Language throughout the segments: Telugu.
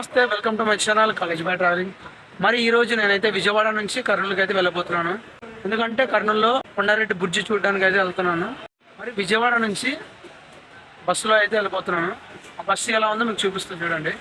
నమస్తే welcome to my channel college by traveling మరి ఈ రోజు నేనైతే విజయవాడ నుంచి కర్నూలుకి అయితే వెళ్ళబోతున్నాను. ఎందుకంటే కర్నూలులో కొండారెడ్డి బ్రిడ్జి చూడడానికి అయితే వెళ్తున్నాను. మరి విజయవాడ నుంచి బస్సులో అయితే వెళ్ళిపోతున్నాను ఆ బస్సు ఎలా ఉందో మీకు చూపిస్తాను చూడండి.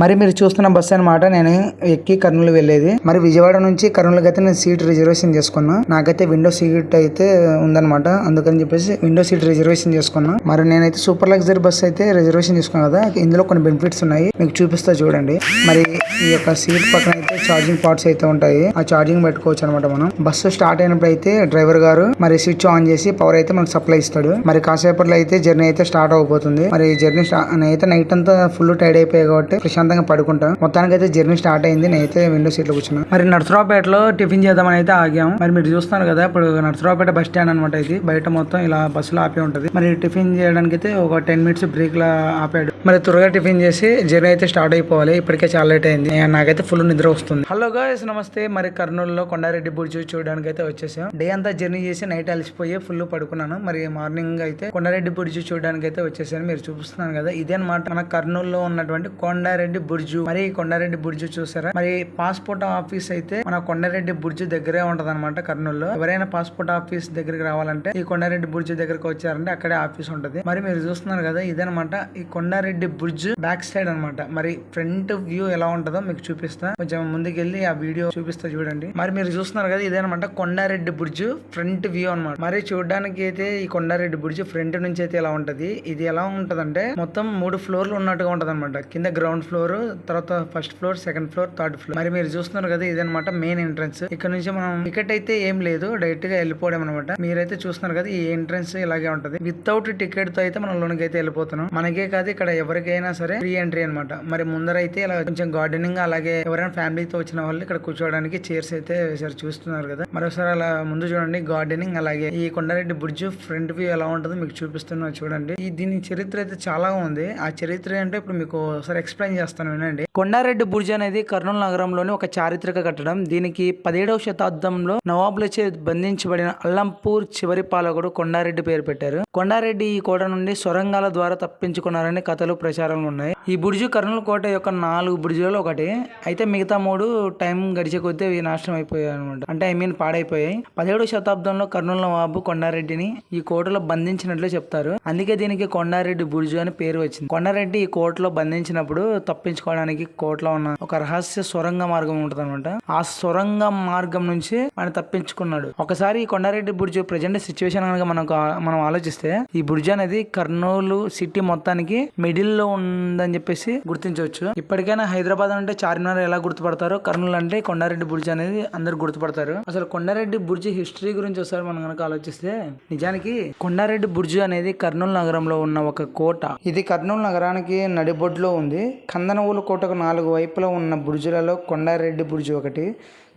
మరి మీరు చూస్తున్న బస్సు అనమాట నేను ఎక్కి కర్నూలు వెళ్ళేది. మరి విజయవాడ నుంచి కర్నూలుకి అయితే నేను సీట్ రిజర్వేషన్ చేసుకున్నా. నాకైతే విండో సీట్ అయితే ఉందన్నమాట. అందుకని చెప్పేసి విండో సీట్ రిజర్వేషన్ చేసుకున్నా. మరి నేనైతే సూపర్ లగ్జరీ బస్ అయితే రిజర్వేషన్ చేసుకున్నాను కదా ఇందులో కొన్ని బెనిఫిట్స్ ఉన్నాయి. మీకు చూపిస్తా చూడండి. మరి ఈ యొక్క సీట్ పక్కన అయితే ఛార్జింగ్ పార్ట్స్ అయితే ఉంటాయి. ఆ ఛార్జింగ్ పెట్టుకోవచ్చు అనమాట మనం. బస్సు స్టార్ట్ అయినప్పుడు అయితే డ్రైవర్ గారు మరి స్విచ్ ఆన్ చేసి పవర్ అయితే మనకు సప్లై ఇస్తాడు. మరి కాసేపట్లో అయితే జర్నీ అయితే స్టార్ట్ అవబోతుంది మరి జర్నీ అయితే నైట్ అంతా ఫుల్ టైడ్ అయిపోయాయి కాబట్టి ప్రశాంత్ ప్రశాంతంగా పడుకుంటా. మొత్తానికి అయితే జర్నీ స్టార్ట్ అయింది. నేనైతే విండో సీట్లో కూర్చున్నా. మరి నర్సరావుపేటలో టిఫిన్ చేద్దామని అయితే ఆగాం. మరి మీరు చూస్తున్నారు కదా ఇప్పుడు నర్సరావుపేట బస్ స్టాండ్ అనమాట ఇది. బయట మొత్తం ఇలా బస్సులో ఆపి ఉంటది. మరి టిఫిన్ చేయడానికి అయితే ఒక టెన్ మినిట్స్ బ్రేక్ లా ఆపాడు. మరి త్వరగా టిఫిన్ చేసి జర్నీ అయితే స్టార్ట్ అయిపోవాలి. ఇప్పటికే చాలా లేట్ అయింది. నాకైతే ఫుల్ నిద్ర వస్తుంది. హలో గాయస్ నమస్తే. మరి కర్నూలులో కొండారెడ్డి బుర్జు చూడడానికి అయితే వచ్చేసాం. డే అంతా జర్నీ చేసి నైట్ అలసిపోయి ఫుల్ పడుకున్నాను. మరి మార్నింగ్ అయితే కొండారెడ్డి బుర్జు చూడడానికి అయితే వచ్చేసాను. మీరు చూపిస్తున్నాను కదా ఇదే అనమాట మన కర్నూలులో ఉన్నటువంటి కొండారెడ్డి బుర్జు. మరి ఈ కొండారెడ్డి బుర్జు చూసారా? మరి పాస్పోర్ట్ ఆఫీస్ అయితే మన కొండారెడ్డి బుర్జు దగ్గరే ఉంటది అనమాట కర్నూలులో. ఎవరైనా పాస్పోర్ట్ ఆఫీస్ దగ్గరికి రావాలంటే ఈ కొండారెడ్డి బుర్జు దగ్గరకు వచ్చారంటే అక్కడే ఆఫీస్ ఉంటది. మరి మీరు చూస్తున్నారు కదా ఇదనమాట ఈ కొండారెడ్డి బుర్జ్ బ్యాక్ సైడ్ అన్నమాట. మరి ఫ్రంట్ వ్యూ ఎలా ఉంటుందో మీకు చూపిస్తా. కొంచెం ముందుకెళ్ళి ఆ వీడియో చూపిస్తా చూడండి. మరి మీరు చూస్తున్నారు కదా ఇదేనమాట కొండారెడ్డి బుర్జ్ ఫ్రంట్ వ్యూ అన్నమాట. మరి చూడడానికి అయితే ఈ కొండారెడ్డి బుర్జ్ ఫ్రంట్ నుంచి అయితే ఎలా ఉంటది? ఇది ఎలా ఉంటదంటే మొత్తం మూడు ఫ్లోర్లు ఉన్నట్టుగా ఉంటదనమాట కింద గ్రౌండ్ ఫ్లోర్ తర్వాత first floor second floor third floor. మరి మీరు చూస్తున్నారు కదా ఇదనమాట మెయిన్ ఎంట్రన్స్. ఇక్కడ నుంచి మనం టికెట్ అయితే ఏం లేదు డైరెక్ట్గా వెళ్ళిపోవడం అనమాట మీరైతే చూస్తున్నారు కదా ఈ ఎంట్రన్స్ ఇలాగే ఉంటది. వితౌట్ టికెట్తో అయితే మనం లోనికి అయితే వెళ్ళిపోతున్నాం. మనకే కాదు ఇక్కడ ఎవరికైనా సరే ఫ్రీ ఎంట్రీ అనమాట మరి ముందర అయితే ఇలా కొంచెం గార్డెనింగ్ అలాగే ఎవరైనా ఫ్యామిలీతో వచ్చిన వాళ్ళు ఇక్కడ కూర్చోవడానికి చైర్స్ అయితే వేసారు చూస్తున్నారు కదా. మరోసారి అలా ముందు చూడండి గార్డెనింగ్ అలాగే ఈ కొండారెడ్డి బ్రిడ్జ్ ఫ్రంట్ వ్యూ ఎలా ఉంటుందో మీకు చూపిస్తున్నా చూడండి. ఈ దీని చరిత్ర అయితే చాలా ఉంది. ఆ చరిత్ర అంటే ఇప్పుడు మీకు ఒకసారి ఎక్స్ప్లెయిన్ చేస్తాను వినండి. కొండారెడ్డి బుర్జ్ అనేది కర్నూలు నగరంలోని ఒక చారిత్రక కట్టడం. దీనికి పదిహేడవ శతాబ్దంలో నవాబులచే బంధించబడిన అల్లంపూర్ చివరి పాలకుడు కొండారెడ్డి పేరు పెట్టారు. కొండారెడ్డి ఈ కోట నుండి సొరంగాల ద్వారా తప్పించుకున్నారని కథలు ప్రచారంలో ఉన్నాయి. ఈ బుర్జు కర్నూలు కోట యొక్క నాలుగు బుర్జులలో ఒకటి. అయితే మిగతా మూడు టైం గడిచే కొద్దీ అవి నాశనం అయిపోయాయి అనమాట అంటే ఐ మీన్ పాడైపోయాయి. పదిహేడవ శతాబ్దంలో కర్నూలు నవాబు కొండారెడ్డిని ఈ కోటలో బంధించినట్లు చెప్తారు. అందుకే దీనికి కొండారెడ్డి బుర్జు అని పేరు వచ్చింది. కొండారెడ్డి ఈ కోటలో బంధించినప్పుడు తప్పించుకోవడానికి కోటలో ఉన్న ఒక రహస్య సొరంగ మార్గం ఉంటుంది అనమాట ఆ సొరంగ మార్గం నుంచి ఆయన తప్పించుకున్నాడు. ఒకసారి ఈ కొండారెడ్డి బుర్జు ప్రజెంట్ సిచ్యువేషన్ కనుక మనకు మనం ఆలోచిస్తే ఈ బుర్జు అనేది కర్నూలు సిటీ మొత్తానికి మిడిల్లో ఉందని చెప్పేసి గుర్తించవచ్చు. ఇప్పటికైనా హైదరాబాద్ అంటే చార్మినార్ ఎలా గుర్తుపడతారో కర్నూలు అంటే కొండారెడ్డి బుర్జు అనేది అందరు గుర్తుపడతారు. అసలు కొండారెడ్డి బుర్జు హిస్టరీ గురించి ఒకసారి మనం కనుక ఆలోచిస్తే నిజానికి కొండారెడ్డి బుర్జు అనేది కర్నూలు నగరంలో ఉన్న ఒక కోట. ఇది కర్నూలు నగరానికి నడిబొడ్లో ఉంది. కందనవూలు కోటకు నాలుగు వైపులా ఉన్న బుర్జులలో కొండారెడ్డి బుర్జు ఒకటి.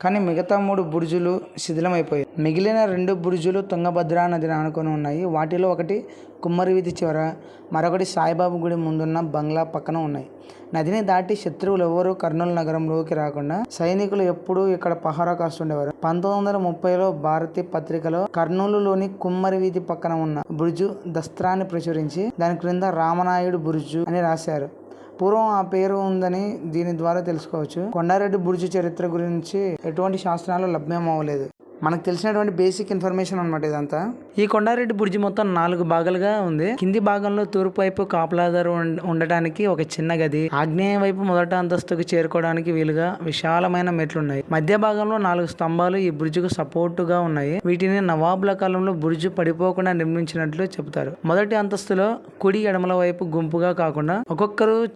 కానీ మిగతా మూడు బుర్జులు శిథిలమైపోయాయి. మిగిలిన రెండు బుర్జులు తుంగభద్రా నదిని ఆనుకొని ఉన్నాయి. వాటిలో ఒకటి కుమ్మరి వీధి చివర మరొకటి సాయిబాబు గుడి ముందున్న బంగ్లా పక్కన ఉన్నాయి. నదిని దాటి శత్రువులు ఎవరూ కర్నూలు నగరంలోకి రాకుండా సైనికులు ఎప్పుడూ ఇక్కడ పహారా కాస్తుండేవారు. పంతొమ్మిది వందల ముప్పైలో భారతీయ పత్రికలో కర్నూలులోని కుమ్మరి వీధి పక్కన ఉన్న బుర్జు దస్త్రాన్ని ప్రచురించి దాని క్రింద రామనాయుడు బుర్జు అని రాశారు. పూర్వం ఆ పేరు ఉందని దీని ద్వారా తెలుసుకోవచ్చు. కొండారెడ్డి బుర్జు చరిత్ర గురించి ఎటువంటి శాస్త్రాలు లభ్యం అవ్వలేదు మనకు తెలిసినటువంటి బేసిక్ ఇన్ఫర్మేషన్ అనమాట ఇదంతా. ఈ కొండారెడ్డి బుర్జి మొత్తం నాలుగు భాగాలుగా ఉంది. కింది భాగంలో తూర్పు వైపు కాపలాదారు ఉండ- ఉండటానికి ఒక చిన్న గది. ఆగ్నేయ వైపు మొదట అంతస్తుకు చేరుకోవడానికి వీలుగా విశాలమైన మెట్లున్నాయి. మధ్య భాగంలో నాలుగు స్తంభాలు ఈ బ్రిడ్జికు సపోర్టుగా ఉన్నాయి. వీటిని నవాబుల కాలంలో బుర్జు పడిపోకుండా నిర్మించినట్లు చెబుతారు మొదటి అంతస్తులో కుడి ఎడమల వైపు గుంపుగా కాకుండా ఒక్కొక్కరు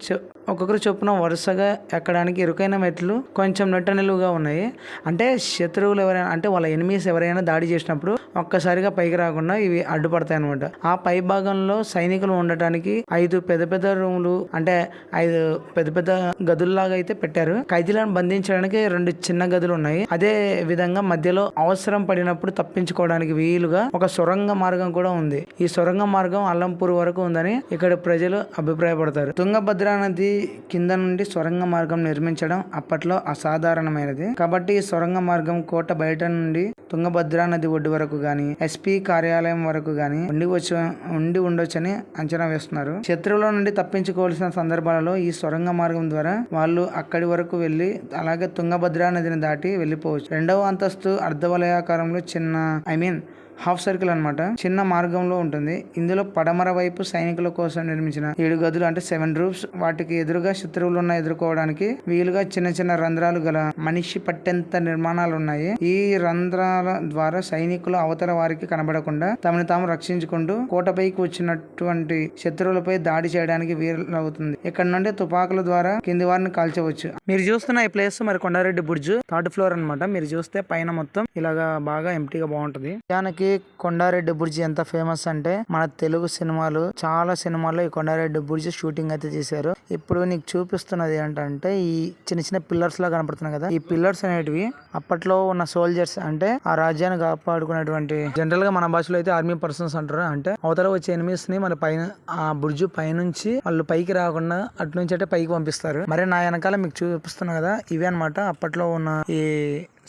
ఒక్కొక్కరు చొప్పున వరుసగా ఎక్కడానికి ఇరుకైన మెట్లు కొంచెం నెట్ట నిలువుగా ఉన్నాయి. అంటే శత్రువులు ఎవరైనా అంటే వాళ్ళ ఎనిమీస్ ఎవరైనా దాడి చేసినప్పుడు ఒక్కసారిగా పైకి రాకుండా ఇవి అడ్డుపడతాయి అనమాట ఆ పై భాగంలో సైనికులు ఉండటానికి ఐదు పెద్ద పెద్ద రూములు అంటే ఐదు పెద్ద పెద్ద గదుల్లాగా అయితే పెట్టారు. ఖైదీలను బంధించడానికి రెండు చిన్న గదులు ఉన్నాయి. అదే విధంగా మధ్యలో అవసరం పడినప్పుడు తప్పించుకోవడానికి వీలుగా ఒక సొరంగ మార్గం కూడా ఉంది. ఈ సొరంగ మార్గం అల్లంపూర్ వరకు ఉందని ఇక్కడ ప్రజలు అభిప్రాయపడతారు. తుంగభద్ర నది కింద నుండి సొరంగ మార్గం నిర్మించడం అప్పట్లో అసాధారణమైనది. కాబట్టి ఈ సొరంగ మార్గం కోట బయట నుండి తుంగభద్రా నది ఒడ్డు వరకు గాని ఎస్పీ కార్యాలయం వరకు గాని ఉండి వచ్చి ఉండి ఉండొచ్చని అంచనా వేస్తున్నారు. శత్రువుల నుండి తప్పించుకోవాల్సిన సందర్భాలలో ఈ సొరంగ మార్గం ద్వారా వాళ్ళు అక్కడి వరకు వెళ్ళి అలాగే తుంగభద్రా నదిని దాటి వెళ్ళిపోవచ్చు. రెండవ అంతస్తు అర్ధవలయాకారంలో చిన్న ఐ మీన్ హాఫ్ సర్కిల్ అన్నమాట. చిన్న మార్గంలో ఉంటుంది. ఇందులో పడమర వైపు సైనికుల కోసం నిర్మించిన ఏడు గదులు అంటే సెవెన్ రూమ్స్ వాటికి ఎదురుగా శత్రువులు ఉన్న ఎదుర్కోవడానికి వీలుగా చిన్న చిన్న రంధ్రాలు గల మనిషి పట్టెంత నిర్మాణాలు ఉన్నాయి ఈ రంధ్రాల ద్వారా సైనికులు అవతల వారికి కనబడకుండా తమను తాము రక్షించుకుంటూ కోటపైకి వచ్చినటువంటి శత్రువులపై దాడి చేయడానికి వీలవుతుంది. ఇక్కడ నుండి తుపాకుల ద్వారా కింది వారిని కాల్చవచ్చు. మీరు చూస్తున్న ఈ ప్లేస్ మరి కొండారెడ్డి బుర్జు థర్డ్ ఫ్లోర్ అన్నమాట. మీరు చూస్తే పైన మొత్తం ఇలాగా బాగా ఎంటీగా బాగుంటది. దానికి కొండారెడ్డి బుర్జి ఎంత ఫేమస్ అంటే మన తెలుగు సినిమాలు చాలా సినిమాల్లో ఈ కొండారెడ్డి బుర్జి షూటింగ్ అయితే చేశారు. ఇప్పుడు నీకు చూపిస్తున్నది ఏంటంటే ఈ చిన్న చిన్న పిల్లర్స్ లా కనపడుతున్నాయి కదా. ఈ పిల్లర్స్ అనేటివి అప్పట్లో ఉన్న సోల్జర్స్ అంటే ఆ రాజ్యాన్ని కాపాడుకునేటువంటి జనరల్గా మన భాషలో అయితే ఆర్మీ పర్సన్స్ అంటారు. అంటే అవతల వచ్చే ఎనిమిస్ని మన పైన ఆ బుర్జు పైనుంచి వాళ్ళు పైకి రాకుండా అటు నుంచి అంటే పైకి పంపిస్తారు. మరి నా వెనకాల మీకు చూపిస్తున్నా కదా ఇవే అన్నమాట అప్పట్లో ఉన్న ఈ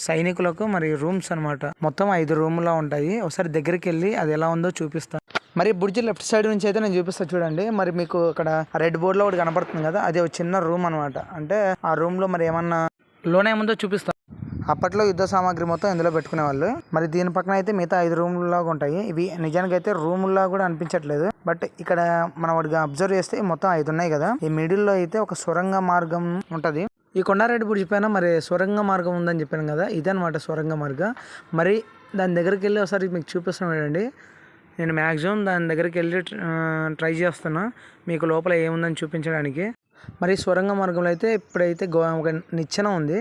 సైనికులకు మరి రూమ్స్ అన్నమాట. మొత్తం ఐదు రూమ్లా ఉంటాయి. ఒకసారి దగ్గరికి వెళ్ళి అది ఎలా ఉందో చూపిస్తాను మరి బుడ్జి లెఫ్ట్ సైడ్ నుంచి అయితే నేను చూపిస్తాను చూడండి. మరి మీకు ఇక్కడ రెడ్ బోర్డ్లో ఒకటి కనబడుతుంది కదా అది ఒక చిన్న రూమ్ అన్నమాట. అంటే ఆ రూమ్లో మరి ఏమన్నా లోన్ ఏముందో చూపిస్తాను అప్పట్లో యుద్ధ సామాగ్రి మొత్తం ఇందులో పెట్టుకునేవాళ్ళు. మరి దీని పక్కన అయితే మిగతా ఐదు రూమ్లు లాగా ఉంటాయి. ఇవి నిజానికి అయితే రూముల్లా కూడా అనిపించట్లేదు. బట్ ఇక్కడ మనం వాటిగా అబ్జర్వ్ చేస్తే మొత్తం ఐదు ఉన్నాయి కదా. ఈ మిడిల్లో అయితే ఒక సొరంగ మార్గం ఉంటది. ఈ కొండారెడ్డి బ్రిడ్జ్ పైన మరి సొరంగ మార్గం ఉందని చెప్పాను కదా ఇదనమాట సొరంగ మార్గం. మరి దాని దగ్గరికి వెళ్ళి ఒకసారి మీకు చూపిస్తాను చూడండి. నేను మ్యాక్సిమం దాని దగ్గరికి వెళ్ళి ట్రై చేస్తున్నా. మీకు లోపల ఏముందని చూపించడానికి. మరి సొరంగ మార్గంలో అయితే ఇప్పుడైతే గో ఒక నిచ్చెన ఉంది.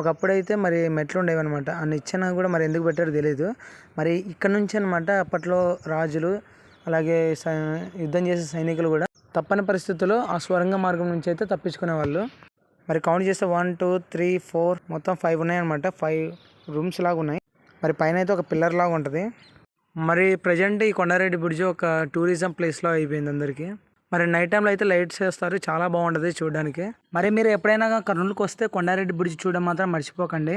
ఒకప్పుడైతే మరి మెట్లు ఉండేవి అనమాట ఆ నిచ్చెన కూడా మరి ఎందుకు పెట్టారో తెలియదు మరి ఇక్కడ నుంచి అనమాట అప్పట్లో రాజులు అలాగే యుద్ధం చేసే సైనికులు కూడా తప్పని పరిస్థితుల్లో ఆ స్వరంగ మార్గం నుంచి అయితే తప్పించుకునే వాళ్ళు మరి కౌంట్ చేస్తే వన్ టూ త్రీ ఫోర్ మొత్తం ఫైవ్ ఉన్నాయన్నమాట. ఫైవ్ రూమ్స్ లాగా ఉన్నాయి. మరి పైన అయితే ఒక పిల్లర్ లాగా ఉంటుంది. మరి ప్రజెంట్ ఈ కొండారెడ్డి బ్రిడ్జ్ ఒక టూరిజం ప్లేస్లో అయిపోయింది అందరికీ. మరి నైట్ టైంలో అయితే లైట్స్ వేస్తారు. చాలా బాగుంటుంది చూడడానికి. మరి మీరు ఎప్పుడైనా కర్నూలుకి వస్తే కొండారెడ్డి బ్రిడ్జ్ చూడడం మాత్రం మర్చిపోకండి.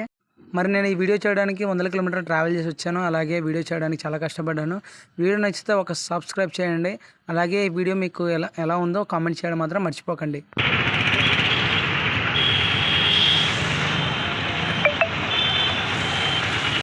మరి నేను ఈ వీడియో చేయడానికి వందల కిలోమీటర్లు ట్రావెల్ చేసి వచ్చాను. అలాగే వీడియో చేయడానికి చాలా కష్టపడ్డాను. వీడియో నచ్చితే ఒక సబ్స్క్రైబ్ చేయండి. అలాగే ఈ వీడియో మీకు ఎలా ఎలా ఉందో కామెంట్ చేయడం మాత్రం మర్చిపోకండి.